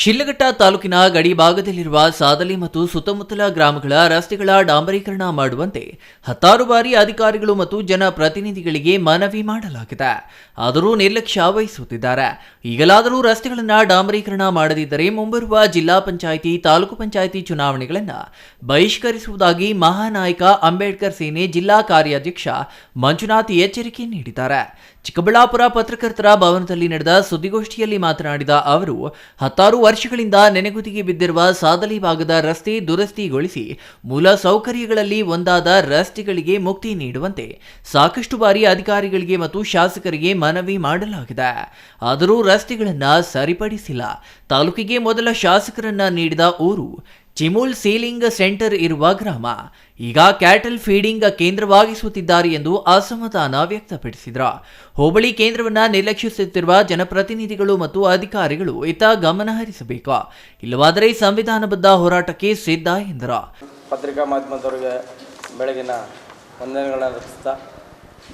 ಶಿಡ್ಲಘಟ್ಟ ತಾಲೂಕಿನ ಗಡಿ ಭಾಗದಲ್ಲಿರುವ ಸಾದಲಿ ಮತ್ತು ಸುತ್ತಮುತ್ತಲ ಗ್ರಾಮಗಳ ರಸ್ತೆಗಳ ಡಾಂಬರೀಕರಣ ಮಾಡುವಂತೆ ಹತ್ತಾರು ಬಾರಿ ಅಧಿಕಾರಿಗಳು ಮತ್ತು ಜನಪ್ರತಿನಿಧಿಗಳಿಗೆ ಮನವಿ ಮಾಡಲಾಗಿದೆ. ಆದರೂ ನಿರ್ಲಕ್ಷ್ಯ ವಹಿಸುತ್ತಿದ್ದಾರೆ. ಈಗಲಾದರೂ ರಸ್ತೆಗಳನ್ನು ಡಾಂಬರೀಕರಣ ಮಾಡದಿದ್ದರೆ ಮುಂಬರುವ ಜಿಲ್ಲಾ ಪಂಚಾಯಿತಿ, ತಾಲೂಕು ಪಂಚಾಯಿತಿ ಚುನಾವಣೆಗಳನ್ನು ಬಹಿಷ್ಕರಿಸುವುದಾಗಿ ಮಹಾನಾಯಕ ಅಂಬೇಡ್ಕರ್ ಸೇನೆ ಜಿಲ್ಲಾ ಕಾರ್ಯಾಧ್ಯಕ್ಷ ಮಂಜುನಾಥ್ ಎಚ್ಚರಿಕೆ ನೀಡಿದ್ದಾರೆ. ಚಿಕ್ಕಬಳ್ಳಾಪುರ ಪತ್ರಕರ್ತರ ಭವನದಲ್ಲಿ ನಡೆದ ಸುದ್ದಿಗೋಷ್ಠಿಯಲ್ಲಿ ಮಾತನಾಡಿದ ಅವರು, ಹತ್ತಾರು ವರ್ಷಗಳಿಂದ ನೆನೆಗುದಿಗೆ ಬಿದ್ದಿರುವ ಸಾದಲಿ ಭಾಗದ ರಸ್ತೆ ದುರಸ್ತಿಗೊಳಿಸಿ ಮೂಲ ಸೌಕರ್ಯಗಳಲ್ಲಿ ಒಂದಾದ ರಸ್ತೆಗಳಿಗೆ ಮುಕ್ತಿ ನೀಡುವಂತೆ ಸಾಕಷ್ಟು ಬಾರಿ ಅಧಿಕಾರಿಗಳಿಗೆ ಮತ್ತು ಶಾಸಕರಿಗೆ ಮನವಿ ಮಾಡಲಾಗಿದೆ. ಆದರೂ ರಸ್ತೆಗಳನ್ನು ಸರಿಪಡಿಸಿಲ್ಲ. ತಾಲೂಕಿಗೆ ಮೊದಲ ಶಾಸಕರನ್ನ ನೀಡಿದ ಊರು ಚಿಮುಲ್ ಸೀಲಿಂಗ್ ಸೆಂಟರ್ ಇರುವ ಗ್ರಾಮ. ಈಗ ಕ್ಯಾಟಲ್ ಫೀಡಿಂಗ್ ಕೇಂದ್ರವಾಗಿಸುತ್ತಿದ್ದಾರೆ ಎಂದು ಅಸಮಾಧಾನ ವ್ಯಕ್ತಪಡಿಸಿದರು. ಹೋಬಳಿ ಕೇಂದ್ರವನ್ನು ನಿರ್ಲಕ್ಷಿಸುತ್ತಿರುವ ಜನಪ್ರತಿನಿಧಿಗಳು ಮತ್ತು ಅಧಿಕಾರಿಗಳು ಇತ್ತ ಗಮನ ಹರಿಸಬೇಕು. ಇಲ್ಲವಾದರೆ ಸಂವಿಧಾನಬದ್ಧ ಹೋರಾಟಕ್ಕೆ ಸಿದ್ಧ ಎಂದರು. ಪತ್ರಿಕಾ ಮಾಧ್ಯಮದವರಿಗೆ ಬೆಳಗಿನ ವಂದನೆಗಳನ್ನು ಅರ್ಪಿಸ್ತಾ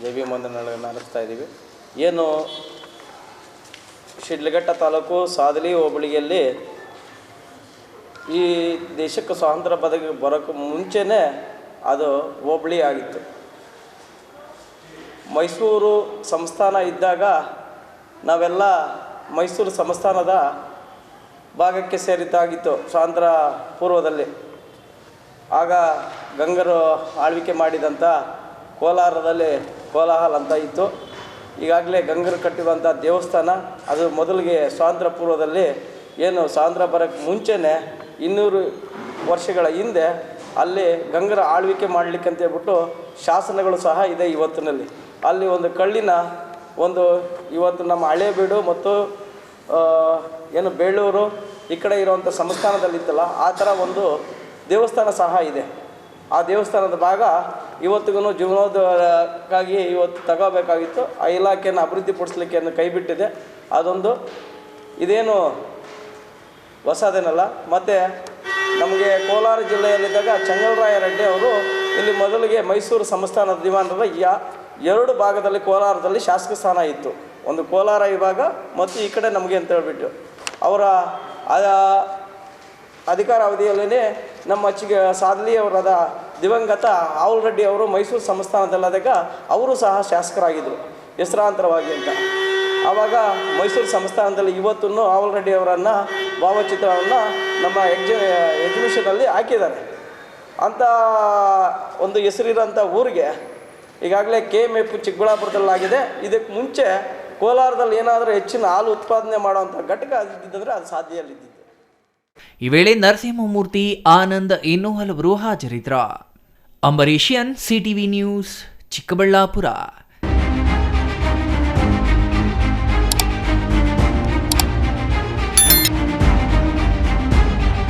ದೇವಿ ವಂದನೆಗಳನ್ನು ಅರ್ಪಿಸ್ತಾ ಇದ್ದೀವಿ. ಏನು ಶಿಡ್ಲಘಟ್ಟ ತಾಲೂಕು ಸಾದಲಿ ಹೋಬಳಿಯಲ್ಲಿ ಈ ದೇಶಕ್ಕೆ ಸ್ವಾತಂತ್ರ್ಯ ಬದಗಿ ಬರೋಕ್ಕೆ ಮುಂಚೆನೇ ಅದು ಹೋಬಳಿ ಆಗಿತ್ತು. ಮೈಸೂರು ಸಂಸ್ಥಾನ ಇದ್ದಾಗ ನಾವೆಲ್ಲ ಮೈಸೂರು ಸಂಸ್ಥಾನದ ಭಾಗಕ್ಕೆ ಸೇರಿದ್ದಾಗಿತ್ತು ಸ್ವಾತಂತ್ರ್ಯ ಪೂರ್ವದಲ್ಲಿ. ಆಗ ಗಂಗರು ಆಳ್ವಿಕೆ ಮಾಡಿದಂಥ ಕೋಲಾರದಲ್ಲಿ ಕೋಲಾಹಲ್ ಅಂತ ಇತ್ತು. ಈಗಾಗಲೇ ಗಂಗರು ಕಟ್ಟಿರುವಂಥ ದೇವಸ್ಥಾನ ಅದು ಮೊದಲಿಗೆ ಸ್ವಾತಂತ್ರ್ಯ ಪೂರ್ವದಲ್ಲಿ ಏನು ಸಾಂದ್ರ ಬರೋಕ್ಕೆ ಮುಂಚೆನೇ ಇನ್ನೂರು ವರ್ಷಗಳ ಹಿಂದೆ ಅಲ್ಲಿ ಗಂಗರ ಆಳ್ವಿಕೆ ಮಾಡಲಿಕ್ಕೆ ಅಂತ ಹೇಳ್ಬಿಟ್ಟು ಶಾಸನಗಳು ಸಹ ಇದೆ ಇವತ್ತಿನಲ್ಲಿ. ಅಲ್ಲಿ ಒಂದು ಕಳ್ಳಿನ ಒಂದು ಇವತ್ತು ನಮ್ಮ ಹಳೇಬೀಡು ಮತ್ತು ಏನು ಬೇಳೂರು ಈ ಕಡೆ ಇರುವಂಥ ಸಂಸ್ಥಾನದಲ್ಲಿತ್ತಲ್ಲ, ಆ ಥರ ಒಂದು ದೇವಸ್ಥಾನ ಸಹ ಇದೆ. ಆ ದೇವಸ್ಥಾನದ ಭಾಗ ಇವತ್ತಿಗೂ ಜೀವನೋದಕ್ಕಾಗಿ ಇವತ್ತು ತಗೋಬೇಕಾಗಿತ್ತು. ಆ ಇಲಾಖೆಯನ್ನು ಅಭಿವೃದ್ಧಿಪಡಿಸ್ಲಿಕ್ಕೆ ಅನ್ನು ಕೈ ಬಿಟ್ಟಿದೆ ಅದೊಂದು ಇದೇನು ಹೊಸದೇನಲ್ಲ ಮತ್ತು ನಮಗೆ ಕೋಲಾರ ಜಿಲ್ಲೆಯಲ್ಲಿದ್ದಾಗ ಚಂಗಲರಾಯ ರೆಡ್ಡಿ ಅವರು ಇಲ್ಲಿ ಮೊದಲಿಗೆ ಮೈಸೂರು ಸಂಸ್ಥಾನದ ದಿವಾನರ ಯಾ, ಎರಡು ಭಾಗದಲ್ಲಿ ಕೋಲಾರದಲ್ಲಿ ಶಾಸಕ ಸ್ಥಾನ ಇತ್ತು. ಒಂದು ಕೋಲಾರ ವಿಭಾಗ, ಮತ್ತು ಈ ಕಡೆ ನಮಗೆ ಅಂತ ಹೇಳಿಬಿಟ್ಟು. ಅವರ ಅಧಿಕಾರ ಅವಧಿಯಲ್ಲೇ ನಮ್ಮ ಅಚ್ಚಿಗೆ ಸಾದ್ಲಿಯವರಾದ ದಿವಂಗತ ಆವುಲ್ ರೆಡ್ಡಿ ಅವರು ಮೈಸೂರು ಸಂಸ್ಥಾನದಲ್ಲಾದಾಗ ಅವರು ಸಹ ಶಾಸಕರಾಗಿದ್ದರು ಹೆಸರಾಂತರವಾಗಿ ಅಂತ. ಆವಾಗ ಮೈಸೂರು ಸಂಸ್ಥಾನದಲ್ಲಿ ಇವತ್ತೂ ಆವುಲ್ ರೆಡ್ಡಿ ಅವರನ್ನು ಭಾವಚಿತ್ರವನ್ನು ನಮ್ಮ ಎಕ್ಜಿ ಎಕ್ಸಿಬಿಷನಲ್ಲಿ ಹಾಕಿದ್ದಾರೆ. ಅಂಥ ಒಂದು ಹೆಸರಿರೋಂಥ ಊರಿಗೆ ಈಗಾಗಲೇ ಕೆ ಎಂ ಎಫ್ ಚಿಕ್ಕಬಳ್ಳಾಪುರದಲ್ಲಾಗಿದೆ. ಇದಕ್ಕೆ ಮುಂಚೆ ಕೋಲಾರದಲ್ಲಿ ಏನಾದರೂ ಹೆಚ್ಚಿನ ಹಾಲು ಉತ್ಪಾದನೆ ಮಾಡುವಂಥ ಘಟಕ ಇದ್ದಿದ್ದಂದರೆ ಅದು ಸಾಧ್ಯದಲ್ಲಿದ್ದಿದ್ದು ಈ ವೇಳೆ ನರಸಿಂಹಮೂರ್ತಿ ಆನಂದ್ ಇನ್ನೂ ಹಲವರು ಹಾಜರಿದ್ದರು. ಅಂಬರೀಷಿಯನ್ ಸಿಟಿವಿ ನ್ಯೂಸ್, ಚಿಕ್ಕಬಳ್ಳಾಪುರ.